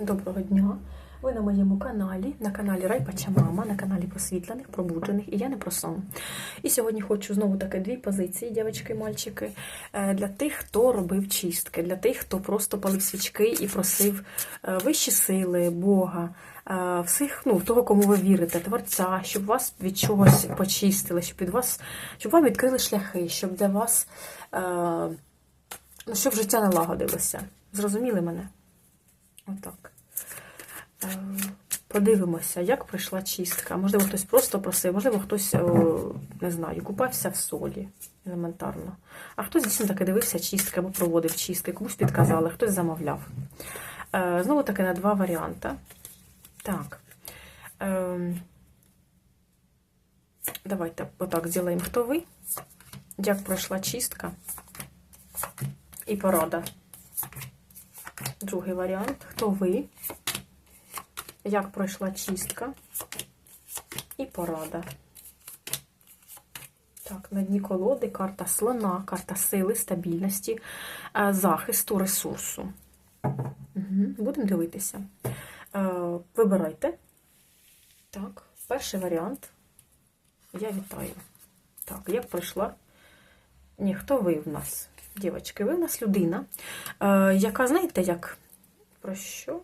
Доброго дня! Ви на моєму каналі, на каналі Райпача Мама, на каналі просвітлених, пробуджених, і я не про сон. І сьогодні хочу знову таки дві позиції, дівчатки і мальчики, е, для тих, хто робив чистки, для тих, хто просто палив свічки і просив е, вищі сили, Бога, е, всіх, ну, того, кому ви вірите, творця, щоб вас від чогось почистили, щоб від вас, щоб вам відкрили шляхи, щоб для вас, ну, щоб життя налагодилося. Зрозуміли мене? Отак. Е, Подивимося, як пройшла чистка. Можливо, хтось просто просив, можливо, хтось, не знаю, купався в солі елементарно. А хтось дійсно таки дивився чистки або проводив чистки, комусь підказали, хтось замовляв. Е, Знову таки на два варіанти. Так. Е, Давайте отак зробимо, хто ви, як пройшла чистка і порада. Другий варіант. Хто ви? Як пройшла чистка і порада. Так, на дні колоди карта слона, карта сили, стабільності, е, захисту, ресурсу. Угу. Будемо дивитися. Е, Вибирайте. Так, перший варіант. Я вітаю. Так, як пройшла? Ні, хто ви в нас? Дівчатки, ви в нас людина, е, яка, знаєте, як про що?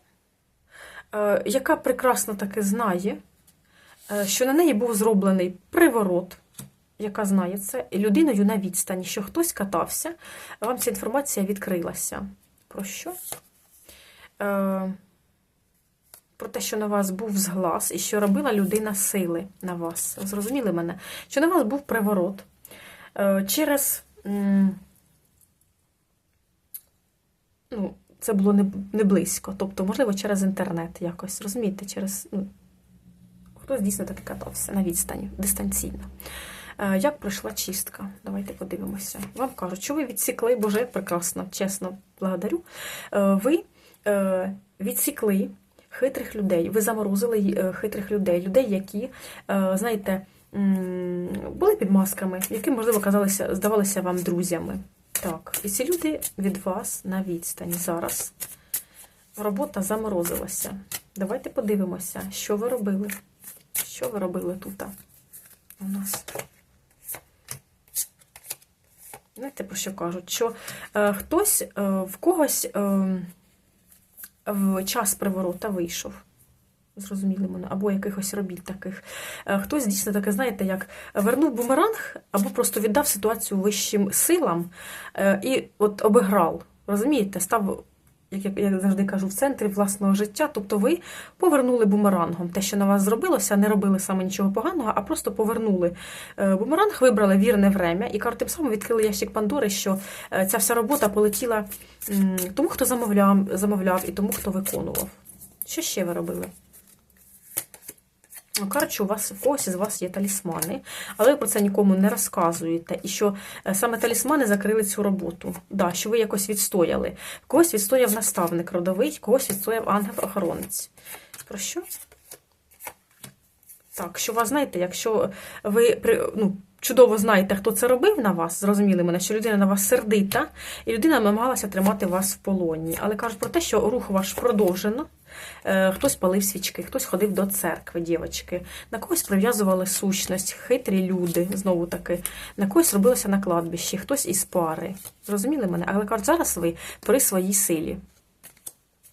Е, яка прекрасно таки знає, е, що на неї був зроблений приворот, яка знає це, людиною на відстані, що хтось катався, вам ця інформація відкрилася. Про що? Про те, що на вас був зглаз і що робила людина сили на вас. Зрозуміли мене? Що на вас був приворот. Через. Ну, це було не, не близько. Тобто, можливо, через інтернет якось. Розумієте, через. Ну, хтось дійсно таки катався на відстані, дистанційно. Е, Як пройшла чистка? Давайте подивимося. Вам кажуть, що ви відсікли, боже, прекрасно, чесно, благодарю. Е, Ви е, відсікли хитрих людей, ви заморозили хитрих людей, людей, які, знаєте, були під масками, які, можливо, казалися, здавалися вам друзями. Так, і ці люди від вас на відстані зараз. Робота заморозилася. Давайте подивимося, що ви робили. Що ви робили тут у нас? Знаєте, про що кажуть? Що е, хтось е, в когось е, в час приворота вийшов. Зрозуміли мене, або якихось робіт таких. Е, Хтось дійсно таке, знаєте, як вернув бумеранг, або просто віддав ситуацію вищим силам е, і от обіграв. Розумієте, став, як я завжди кажу, в центрі власного життя. Тобто ви повернули бумерангом. Те, що на вас зробилося, не робили саме нічого поганого, а просто повернули е, бумеранг, вибрали вірне время і кажуть, тим самим відкрили ящик Пандори, що ця вся робота полетіла тому, хто замовляв, замовляв, і тому, хто виконував. Що ще ви робили? Кажуть, у вас в когось із вас є талісмани, але ви про це нікому не розказуєте. І що е, саме талісмани закрили цю роботу. Да, що ви якось відстояли. Когось відстояв наставник родовий, когось відстояв ангел-охоронець. Про що? Так, що вас знаєте, якщо ви ну, чудово знаєте, хто це робив на вас, зрозуміли мене, що людина на вас сердита, і людина намагалася тримати вас в полоні. Але кажуть про те, що рух ваш продовжено. Е, Хтось палив свічки, хтось ходив до церкви, дівчатки, на когось прив'язували сущність, хитрі люди, знову таки, на когось робилося на кладбищі, хтось із пари. Зрозуміли мене? Але кажуть, зараз ви при своїй силі.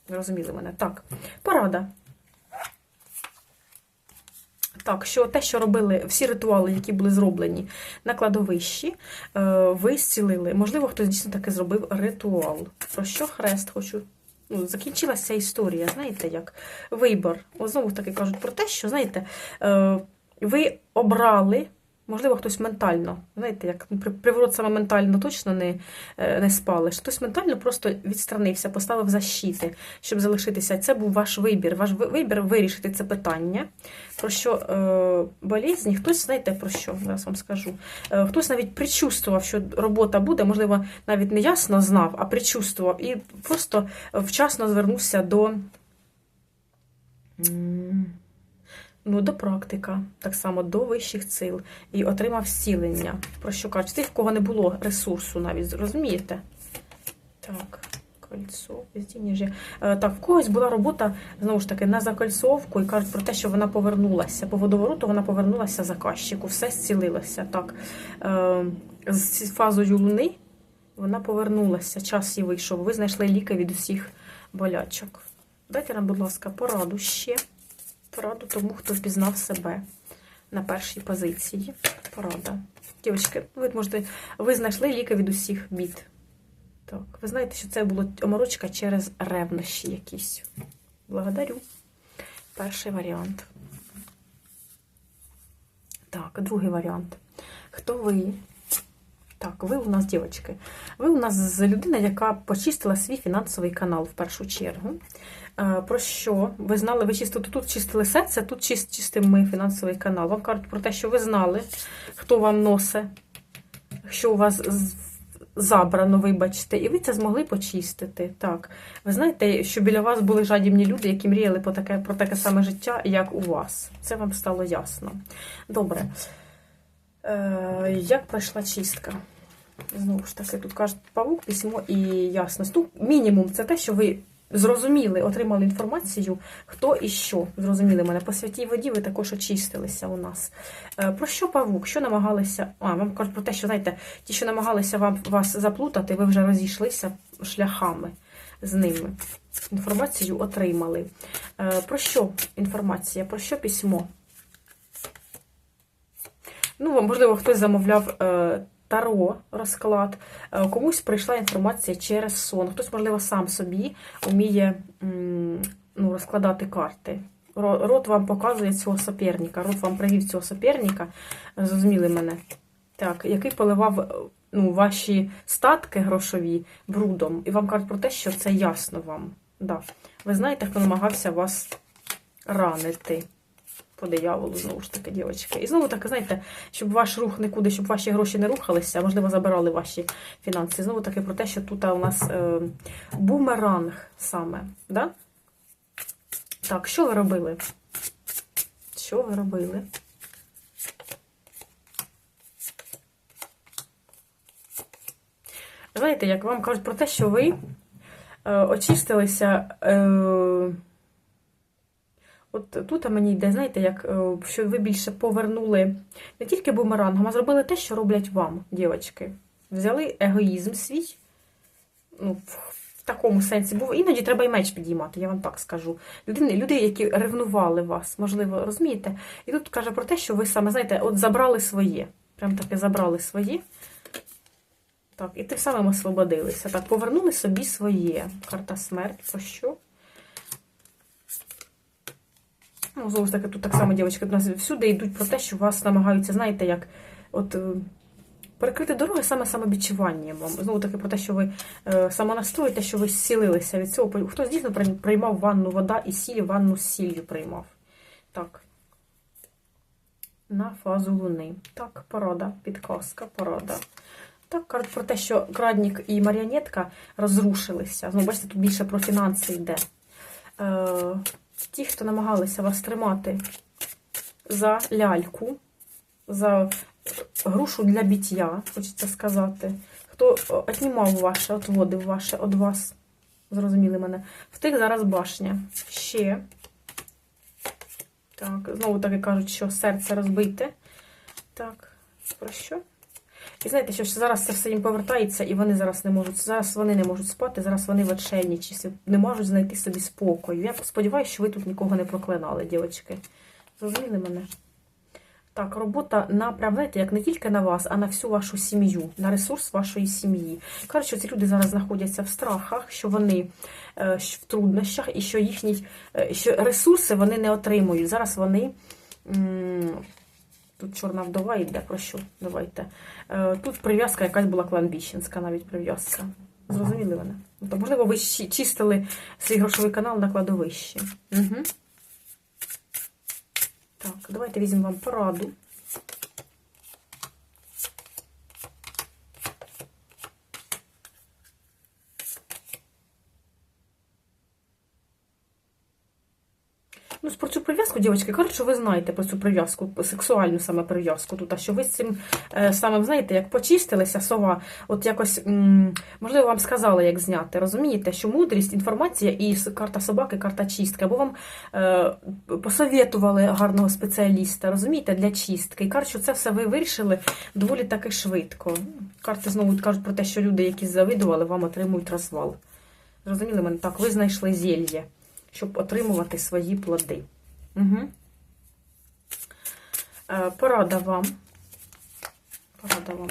Зрозуміли мене? Так. Порада. Так, що те, що робили всі ритуали, які були зроблені на кладовищі, е, ви зцілили. Можливо, хтось дійсно таки зробив ритуал. Про що хрест хочу? Ну, закінчилася історія, знаєте, як вибор. О, знову таки кажуть про те, що, знаєте, е, ви обрали, можливо, хтось ментально, знаєте, як приворот саме ментально точно не, е, не спалиш. Хтось ментально просто відстранився, поставив защити, щоб залишитися. Це був ваш вибір. Ваш вибір вирішити це питання. Про що е, болезні, хтось, знаєте, про що, зараз вам скажу. Е, хтось навіть причувствував, що робота буде, можливо, навіть не ясно знав, а причувствував. І просто вчасно звернувся до. Ну, до практика, так само до вищих сил, і отримав зцілення. Про що кажуть? Тих, в кого не було ресурсу навіть, розумієте? Так, Кольцо, везде. Е, Так, в когось була робота, знову ж таки, на закольцовку і кажуть про те, що вона повернулася. По водовороту вона повернулася заказчику, все зцілилося. Так. Е, З фазою луни вона повернулася, час їй вийшов. Ви знайшли ліки від усіх болячок. Дайте нам, будь ласка, пораду ще. Пораду тому, хто впізнав себе на першій позиції. Порада. Дівчатки, ви можете, ви знайшли ліки від усіх бід. Так, ви знаєте, що це було оморочка через ревнощі якісь. Благодарю. Перший варіант. Так, другий варіант. Хто ви? Так, ви у нас, дівчатки, ви у нас людина, яка почистила свій фінансовий канал в першу чергу. Е, Про що? Ви знали, ви чистили тут чистили серце, тут чист, чистимо ми фінансовий канал. Вам кажуть про те, що ви знали, хто вам носить, що у вас забрано, вибачте, і ви це змогли почистити. Так. Ви знаєте, що біля вас були жадібні люди, які мріяли про таке, про таке саме життя, як у вас. Це вам стало ясно. Добре. Е, як пройшла чистка? Знову ж таки, тут кажуть павук, письмо і ясність. Ну, мінімум, це те, що ви зрозуміли, отримали інформацію, хто і що. Зрозуміли мене. По святій воді ви також очистилися у нас. Е, Про що павук? Що намагалися? А, вам кажуть про те, що знаєте, ті, що намагалися вам вас заплутати, ви вже розійшлися шляхами з ними. Інформацію отримали. Е, Про що інформація? Про що письмо? Ну, можливо, хтось замовляв е, таро розклад, е, комусь прийшла інформація через сон, хтось, можливо, сам собі вміє ну, розкладати карти. Рот вам показує цього соперника, рот вам привів цього соперника, зрозуміли мене, так, який поливав е, ну, ваші статки грошові брудом, і вам кажуть про те, що це ясно вам. Да. Ви знаєте, хто намагався вас ранити по дияволу, знову ж таки, дівчатки. І знову таки, знаєте, щоб ваш рух нікуди, щоб ваші гроші не рухалися, можливо, забирали ваші фінанси. Знову таки про те, що тут у нас е, бумеранг саме. Да? Так, що ви робили? Що ви робили? Знаєте, як вам кажуть про те, що ви е, очистилися. Е, От тут мені йде, знаєте, як е, що ви більше повернули не тільки бумерангом, а зробили те, що роблять вам, дівчатки. Взяли егоїзм свій. Ну, в, такому сенсі був. Іноді треба і меч підіймати, я вам так скажу. Людини, люди, які ревнували вас, можливо, розумієте? І тут каже про те, що ви саме, знаєте, от забрали своє. Прям таки забрали своє. Так, і тим самим освободилися. Так, повернули собі своє. Карта смерть, про що? Ну, знову ж таки, тут так само, дівчатки, до нас всюди йдуть про те, що вас намагаються, знаєте, як от е, перекрити дороги саме самобічуванням. Знову таки про те, що ви е, самонастроїте, що ви зцілилися від цього. Хтось дійсно приймав ванну вода і сіль, ванну з сіллю приймав. Так. На фазу луни. Так, порада, підказка, порада. Так, кажуть про те, що крадник і маріонетка розрушилися. Знову, бачите, тут більше про фінанси йде. Е, ті, хто намагалися вас тримати за ляльку, за грушу для біття, хочеться сказати, хто отнімав ваше, отводив ваше від вас, зрозуміли мене, в тих зараз башня. Ще. Так, знову таки кажуть, що серце розбите. Так, про що? І знаєте, що зараз це все їм повертається, і вони зараз не можуть. Зараз вони не можуть спати, зараз вони в отчайнічі, не можуть знайти собі спокою. Я сподіваюся, що ви тут нікого не проклинали, дівчатки. Зрозуміли мене? Так, робота направляєте як не тільки на вас, а на всю вашу сім'ю, на ресурс вашої сім'ї. Що ці люди зараз знаходяться в страхах, що вони е, в труднощах і що їхні е, що ресурси вони не отримують. Зараз вони. Тут чорна вдова йде, про що? Давайте. Е, Тут прив'язка якась була кладбіщенська, навіть прив'язка. Зрозуміли мене? То, можливо, ви чистили свій грошовий канал на кладовищі. Угу. Так, давайте візьмемо вам пораду. Ну, про цю прив'язку, дівчатки, що ви знаєте про цю прив'язку, сексуальну саме прив'язку тут, а що ви з цим е, самим, знаєте, як почистилися сова, от якось, можливо, вам сказали, як зняти. Розумієте, що мудрість, інформація і карта собаки, карта чистки, або вам е, посовєтували гарного спеціаліста, розумієте, для чистки. І кажуть, що це все ви вирішили доволі таки швидко. Карти знову кажуть про те, що люди, які завидували, вам отримують розвал. Зрозуміли мене? Так, ви знайшли зельє, щоб отримувати свої плоди. Угу. Порада вам. Порада вам.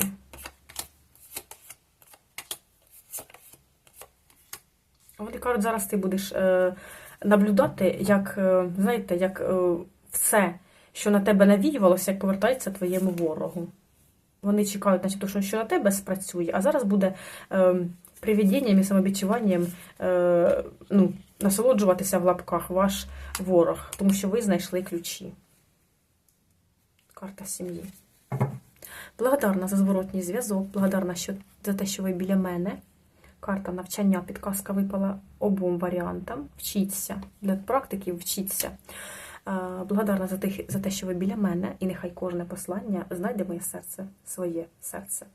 Вони кажуть, зараз ти будеш е, наблюдати, як, е, знаєте, як е, все, що на тебе навіювалося, як повертається твоєму ворогу. Вони чекають, начебто, що, що на тебе спрацює, а зараз буде е, привідінням і самовідчуванням е, ну, насолоджуватися в лапках ваш ворог, тому що ви знайшли ключі. Карта сім'ї. Благодарна за зворотній зв'язок, благодарна що, за те, що ви біля мене. Карта навчання, підказка випала обом варіантам. Вчіться. Для практиків вчіться. Благодарна за те, що ви біля мене, і нехай кожне послання знайде моє серце, своє серце.